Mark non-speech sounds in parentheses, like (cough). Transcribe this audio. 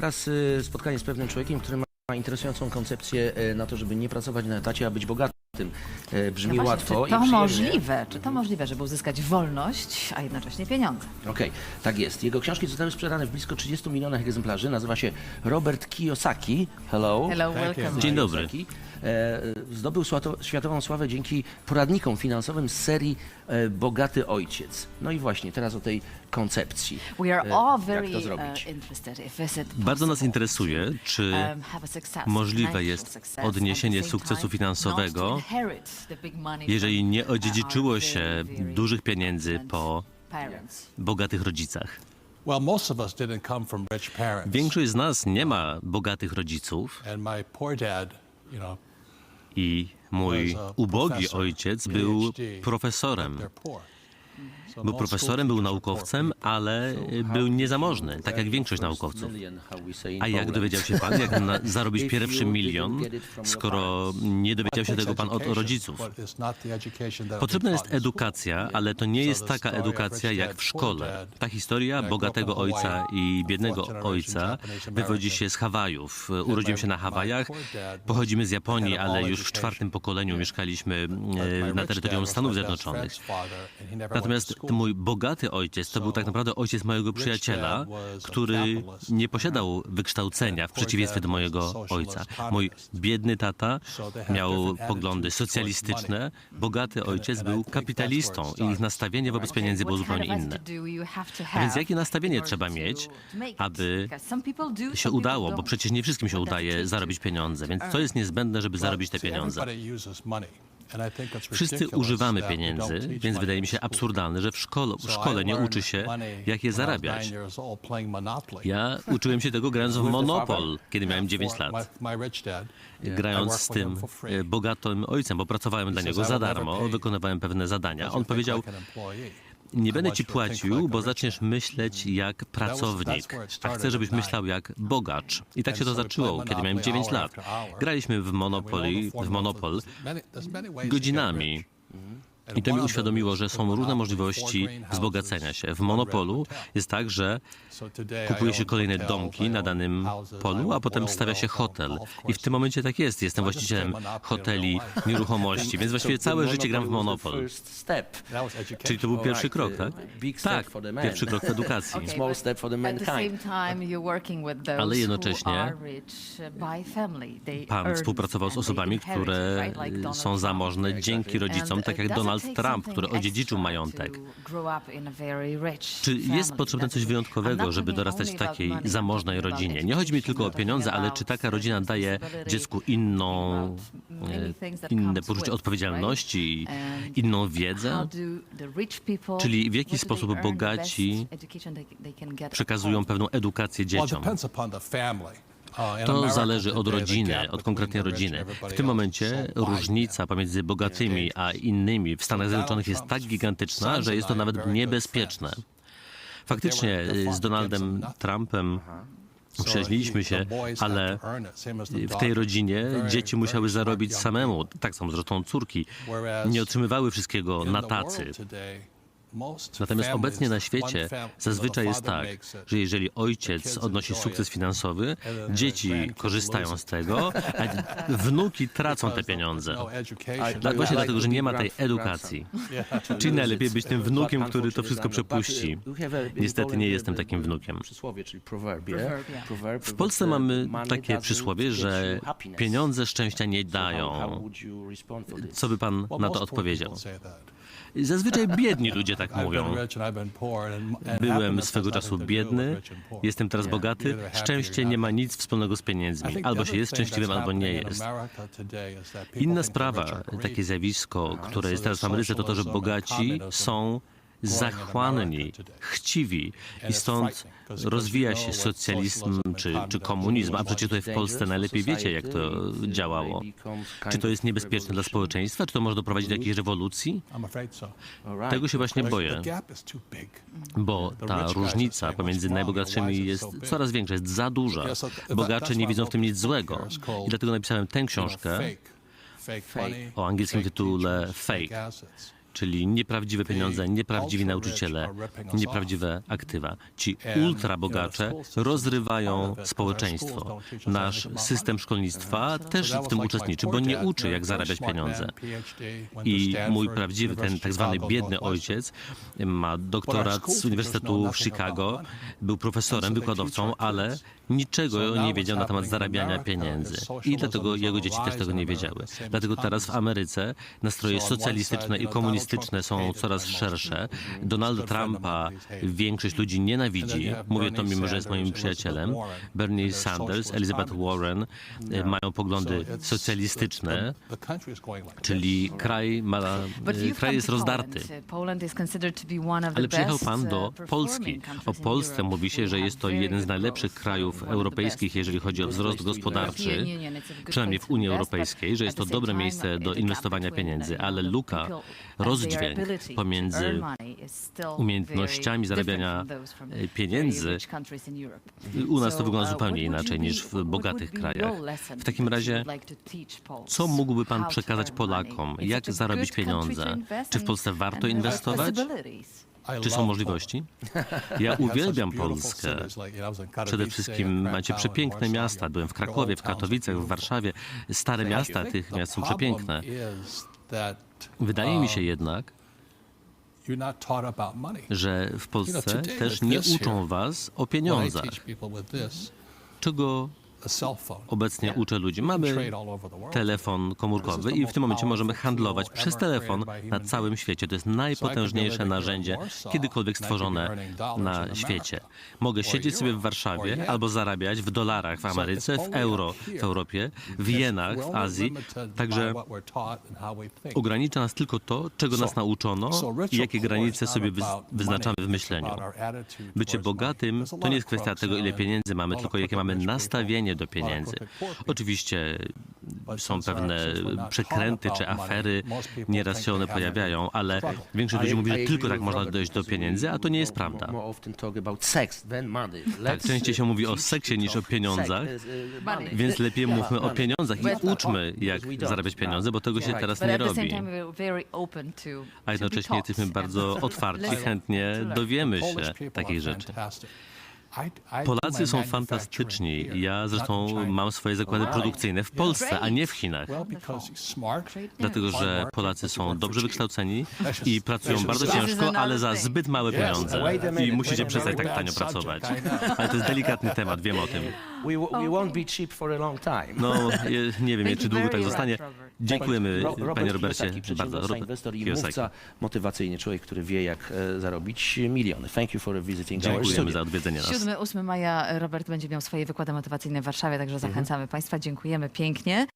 Teraz y, spotkanie z pewnym człowiekiem, który ma interesującą koncepcję y, na to, żeby nie pracować na etacie, a być bogatym. Y, Brzmi No właśnie, łatwo czy to przyjemnie. możliwe? Czy to możliwe, żeby uzyskać wolność, a jednocześnie pieniądze? Okej, tak jest. Jego książki zostały sprzedane w blisko 30 milionach egzemplarzy. Nazywa się Robert Kiyosaki. Hello. Hello, welcome. Dzień dobry. Kiyosaki. E, Zdobył słato- światową sławę dzięki poradnikom finansowym z serii e, Bogaty Ojciec. No i właśnie, teraz o tej koncepcji. We are E, all Jak very to uh, zrobić? interested if is it Bardzo nas interesuje, czy um, możliwe jest odniesienie sukcesu finansowego, jeżeli nie odziedziczyło się dużych pieniędzy po bogatych rodzicach. Większość z nas nie ma bogatych rodziców. I mój ubogi ojciec był profesorem. Był profesorem, był naukowcem, ale był niezamożny, tak jak większość naukowców. A jak dowiedział się pan, jak na, zarobić pierwszy milion, skoro nie dowiedział się tego pan od rodziców? Potrzebna jest edukacja, ale to nie jest taka edukacja jak w szkole. Ta historia bogatego ojca i biednego ojca wywodzi się z Hawajów. Urodziłem się na Hawajach, pochodzimy z Japonii, ale już w czwartym pokoleniu mieszkaliśmy my na terytorium Stanów Zjednoczonych. friend's Natomiast mój bogaty ojciec to był tak naprawdę ojciec mojego przyjaciela, który nie posiadał wykształcenia w przeciwieństwie do mojego ojca. Mój biedny tata miał poglądy socjalistyczne, bogaty ojciec był kapitalistą i ich nastawienie wobec pieniędzy było zupełnie inne. więc jakie nastawienie trzeba mieć, aby się udało, bo przecież nie wszystkim się udaje zarobić pieniądze, więc co jest niezbędne, żeby zarobić te pieniądze? Wszyscy używamy pieniędzy, więc wydaje mi się absurdalne, że w szkole, w szkole nie uczy się, jak je zarabiać. Ja uczyłem się tego grając w Monopol, kiedy miałem 9 For lat. Grając z tym e, bogatym ojcem, bo pracowałem dla niego "I za darmo, wykonywałem pewne zadania. On powiedział. Nie będę ci płacił, bo zaczniesz man." myśleć jak pracownik, a started chcę, żebyś myślał jak bogacz. I tak się to zaczęło, kiedy miałem Monopoly 9 hour lat. Graliśmy w Monopoly, w Monopol godzinami. I to mi uświadomiło, że są różne możliwości wzbogacenia się. W Monopolu jest tak, że kupuje się kolejne domki na danym polu, a potem stawia się hotel. I w tym momencie tak jest. Jestem właścicielem hoteli, nieruchomości, więc właściwie całe życie gram w Monopol. Czyli to był pierwszy krok, tak? Tak, pierwszy krok w edukacji. Ale jednocześnie. They Pan współpracował z osobami, które Donald są zamożne dzięki rodzicom, tak uh, jak does it Donald Trump, który odziedziczył majątek. Czy jest potrzebne coś wyjątkowego, żeby dorastać w takiej zamożnej rodzinie? Nie chodzi mi tylko o pieniądze, ale czy taka rodzina daje dziecku inną, e, inne poczucie odpowiedzialności, inną wiedzę? Czyli w jaki sposób bogaci Przekazują pewną edukację dzieciom. To zależy od rodziny, od konkretnej rodziny. W tym momencie różnica pomiędzy bogatymi a innymi w Stanach Zjednoczonych jest tak gigantyczna, że jest to nawet niebezpieczne. Faktycznie y, z Donaldem Trumpem przyjaźniliśmy się, ale w tej rodzinie dzieci musiały zarobić samemu, tak samo zresztą córki. Nie otrzymywały wszystkiego na tacy. Natomiast obecnie na świecie zazwyczaj jest tak, że jeżeli ojciec odnosi sukces finansowy, dzieci korzystają z tego, a (laughs) wnuki tracą te pieniądze. Dla- Właśnie dlatego, że nie ma tej edukacji. (laughs) Czyli najlepiej być tym wnukiem, który to wszystko przepuści. Niestety nie jestem takim wnukiem. W Polsce mamy takie przysłowie, że pieniądze szczęścia nie dają. Co by pan na to odpowiedział? Zazwyczaj biedni (laughs) ludzie tak mówią. Byłem swego czasu biedny, jestem teraz bogaty. Szczęście nie ma nic wspólnego z pieniędzmi. Albo się jest szczęśliwym, albo nie jest. Inna sprawa, takie zjawisko, które jest teraz w Ameryce, to to, że bogaci są zachłanni, chciwi i stąd rozwija się socjalizm czy, czy komunizm, a przecież tutaj w Polsce najlepiej wiecie, jak to działało. Czy to jest niebezpieczne dla społeczeństwa? Czy to może doprowadzić do jakiejś rewolucji? Tego się właśnie boję, bo ta różnica pomiędzy najbogatszymi jest coraz większa, jest za duża. Bogacze nie widzą w tym nic złego. I dlatego napisałem tę książkę o angielskim tytule Fake. Czyli nieprawdziwe pieniądze, nieprawdziwi nauczyciele, nieprawdziwe aktywa. Ci ultrabogacze rozrywają społeczeństwo. Nasz system szkolnictwa też w tym uczestniczy, bo nie uczy, jak zarabiać pieniądze. I mój prawdziwy, ten tak zwany biedny ojciec ma doktorat z Uniwersytetu w Chicago, był profesorem, wykładowcą, ale niczego nie wiedział na temat zarabiania pieniędzy. I dlatego jego dzieci też tego nie wiedziały. Dlatego teraz w Ameryce nastroje socjalistyczne i komunistyczne są coraz szersze. Donalda Trumpa większość ludzi nienawidzi. Mówię to mimo, że jest moim przyjacielem. Bernie Sanders, Elizabeth Warren e, mają poglądy socjalistyczne, czyli kraj, ma, you've kraj jest rozdarty. The Ale przyjechał pan do Polski. O Polsce mówi się, że jest to jeden z najlepszych krajów europejskich, jeżeli chodzi o wzrost gospodarczy, przynajmniej w Unii Europejskiej, że jest to dobre miejsce do inwestowania pieniędzy, ale luka, rozdźwięk pomiędzy umiejętnościami zarabiania e, pieniędzy. U nas to wygląda uh, zupełnie inaczej niż w bogatych be krajach. W takim razie, co mógłby pan przekazać? Polakom? Jak zarobić pieniądze? Czy w Polsce warto inwestować? Czy są możliwości? Ja (laughs) uwielbiam Polskę. Przede wszystkim macie przepiękne miasta. Byłem w Krakowie, w Katowicach, w Warszawie. Stare miasta tych miast są przepiękne. Wydaje mi się jednak, że w Polsce też nie uczą was o pieniądzach, czego obecnie uczę ludzi. Mamy telefon komórkowy i w tym momencie możemy handlować przez telefon na całym świecie. To jest najpotężniejsze narzędzie kiedykolwiek stworzone na świecie. Mogę siedzieć sobie w Warszawie albo zarabiać w dolarach w Ameryce, w euro w Europie, w jenach w Azji. Także ogranicza nas tylko to, czego nas nauczono i jakie granice sobie wyz- wyznaczamy w myśleniu. Bycie bogatym to nie jest kwestia tego, ile pieniędzy mamy, tylko jakie mamy nastawienie do pieniędzy. Oczywiście są pewne przekręty czy afery, nieraz się one pojawiają, ale większość ludzi mówi, że tylko tak można dojść do pieniędzy, a to nie jest prawda. Tak, częściej się mówi o seksie niż o pieniądzach, więc lepiej mówmy o pieniądzach i uczmy, jak zarabiać pieniądze, bo tego się teraz nie robi. A jednocześnie jesteśmy bardzo otwarci, chętnie dowiemy się takich rzeczy. Polacy są fantastyczni. Ja zresztą mam swoje zakłady produkcyjne w Polsce, a nie w Chinach. Dlatego, że Polacy są dobrze wykształceni i pracują bardzo ciężko, ale za zbyt małe pieniądze. I musicie przestać tak tanio pracować. Ale to jest delikatny temat, wiem o tym. We, w- we won't be cheap for a long time. No, je- nie wiem, Thank czy you długo very tak much, zostanie. Dziękujemy, Ro- panie Robercie, Kiyosaki, bardzo. przedsiębiorca, inwestor i Kiyosaki. mówca motywacyjny, człowiek, który wie, jak e, zarobić miliony. Thank you for visiting our Dziękujemy studio. za odwiedzenie nas. 7-8 maja Robert będzie miał swoje wykłady motywacyjne w Warszawie, także zachęcamy Państwa. Dziękujemy pięknie.